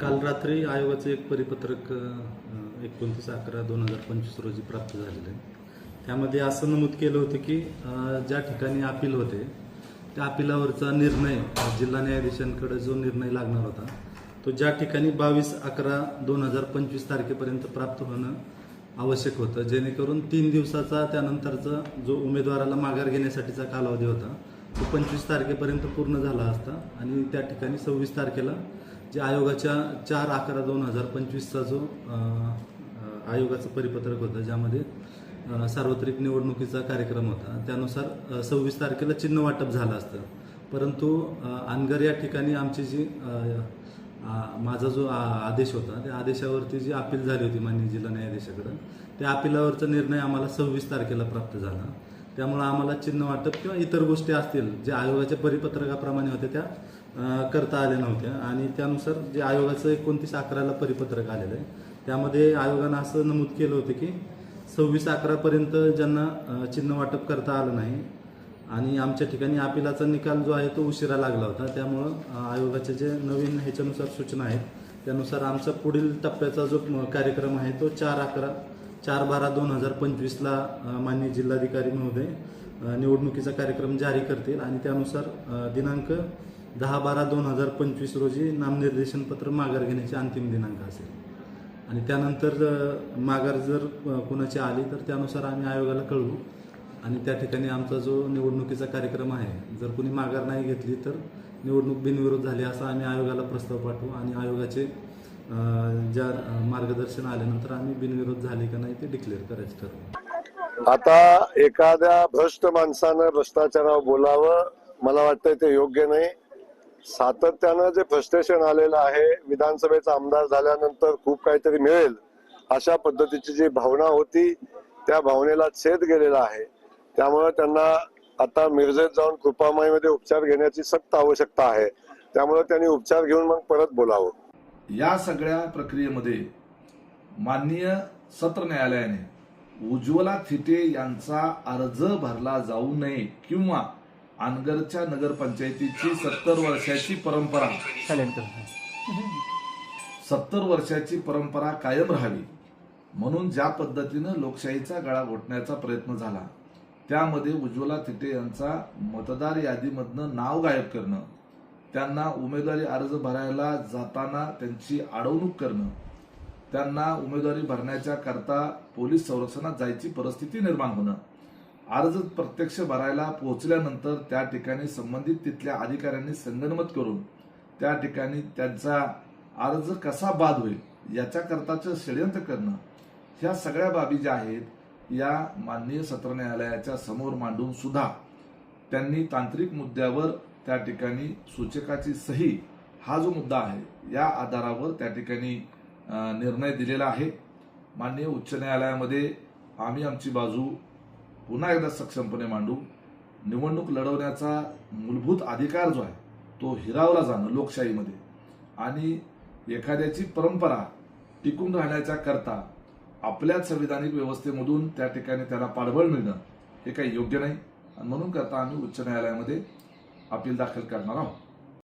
काल रात्री आयोगाचं एक परिपत्रक एकोणतीस अकरा दोन हजार पंचवीस रोजी प्राप्त झालेलं आहे. त्यामध्ये असं नमूद केलं होतं की ज्या ठिकाणी अपील होते त्या अपिलावरचा निर्णय जिल्हा न्यायाधीशांकडे जो निर्णय लागणार होता तो ज्या ठिकाणी बावीस अकरा दोन हजार पंचवीस तारखेपर्यंत प्राप्त होणं आवश्यक होतं. जेणेकरून तीन दिवसाचा त्यानंतरचा जो उमेदवाराला माघार घेण्यासाठीचा कालावधी होता तो पंचवीस तारखेपर्यंत पूर्ण झाला असता आणि त्या ठिकाणी सव्वीस तारखेला जे आयोगाच्या चार अकरा दोन हजार पंचवीसचा जो आयोगाचं परिपत्रक होतं ज्यामध्ये सार्वत्रिक निवडणुकीचा कार्यक्रम होता त्यानुसार सव्वीस तारखेला चिन्ह वाटप झालं असतं. परंतु अनगर या ठिकाणी आमची जी माझा जो आ- आदेश होता त्या आदेशावरती जी अपील झाली होती माननीय जिल्हा न्यायाधीशाकडं त्या अपिलावरचा निर्णय आम्हाला सव्वीस तारखेला प्राप्त झाला. त्यामुळं आम्हाला चिन्ह वाटप किंवा इतर गोष्टी असतील जे आयोगाच्या परिपत्रकाप्रमाणे होत्या त्या करता आल्या नव्हत्या आणि त्यानुसार जे आयोगाचं एकोणतीस अकराला परिपत्रक आलेलं आहे त्यामध्ये आयोगानं असं नमूद केलं होतं की सव्वीस अकरापर्यंत ज्यांना चिन्ह वाटप करता आलं नाही आणि आमच्या ठिकाणी अपिलाचा निकाल जो आहे तो उशिरा लागला होता. त्यामुळं आयोगाचे जे नवीन ह्याच्यानुसार सूचना आहेत त्यानुसार आमचा पुढील टप्प्याचा जो कार्यक्रम आहे तो चार अकरा चार बारा दोन हजार पंचवीसला माननीय जिल्हाधिकारी महोदय निवडणुकीचा कार्यक्रम जारी करतील आणि त्यानुसार दिनांक दहा बारा दोन हजार पंचवीस रोजी नामनिर्देशन पत्र माघार घेण्याचे अंतिम दिनांक असेल. आणि त्यानंतर माघार जर कोणाची कुणाची आली तर त्यानुसार आम्ही आयोगाला कळवू. आणि त्या ठिकाणी आमचा जो निवडणुकीचा कार्यक्रम आहे जर कुणी माघार नाही घेतली तर निवडणूक बिनविरोध झाली असा आम्ही आयोगाला प्रस्ताव पाठवू आणि आयोगाचे ज्या मार्गदर्शन आल्यानंतर आम्ही बिनविरोध झाले का नाही ते डिक्लेअर करायचं ठरवू. आता एखाद्या भ्रष्ट माणसानं भ्रष्टाचारावर बोलावं मला वाटतं ते योग्य नाही. सातत्यानं जे फ्रस्ट्रेशन आलेलं आहे विधानसभेचा आमदार झाल्यानंतर खूप काहीतरी मिळेल अशा पद्धतीची जी भावना होती त्या भावनेला छेद गेलेला आहे. त्यामुळे त्यांना आता मिरजेत जाऊन कृपामाईमध्ये उपचार घेण्याची सक्त आवश्यकता आहे. त्यामुळे त्यांनी उपचार घेऊन मग परत बोलावं. या सगळ्या प्रक्रियेमध्ये माननीय सत्र न्यायालयाने उज्ज्वला थिटे यांचा अर्ज भरला जाऊ नये किंवा अनगरच्या नगरपंचायतीची सत्तर वर्षाची परंपरा. सत्तर वर्षाची परंपरा कायम राहावी. म्हणून ज्या पद्धतीनं लोकशाहीचा गळा घोटण्याचा प्रयत्न झाला त्यामध्ये उज्ज्वला थिटे यांचा मतदार यादीमधनं नाव गायब करणं त्यांना उमेदवारी अर्ज भरायला जाताना त्यांची अडवणूक करणं त्यांना उमेदवारी भरण्याच्या करता पोलीस संरक्षणात जायची परिस्थिती निर्माण होणं. अर्ज प्रत्यक्ष भरायला पोहोचल्यानंतर त्या ठिकाणी संबंधित तिथल्या अधिकाऱ्यांनी संगनमत करून त्या ठिकाणी त्यांचा अर्ज कसा बाद होईल याच्याकरताचं षड्यंत्र षडयंत्र करणं. ह्या सगळ्या बाबी ज्या आहेत या माननीय सत्र न्यायालयाच्या समोर मांडून सुद्धा त्यांनी तांत्रिक मुद्द्यावर त्या ठिकाणी सूचकाची सही हा जो मुद्दा आहे या आधारावर त्या ठिकाणी निर्णय दिलेला आहे. माननीय उच्च न्यायालयामध्ये आम्ही आमची बाजू पुन्हा एकदा सक्षमपणे मांडू. निवडणूक लढवण्याचा मूलभूत अधिकार जो आहे तो हिरावला जाणं लोकशाहीमध्ये. आणि एखाद्याची परंपरा टिकून राहण्याच्या करता आपल्याच संविधानिक व्यवस्थेमधून त्या ठिकाणी त्याला पाठबळ मिळणं हे काही योग्य नाही. आणि म्हणून करता आम्ही उच्च न्यायालयामध्ये अपील दाखल करणार आहोत.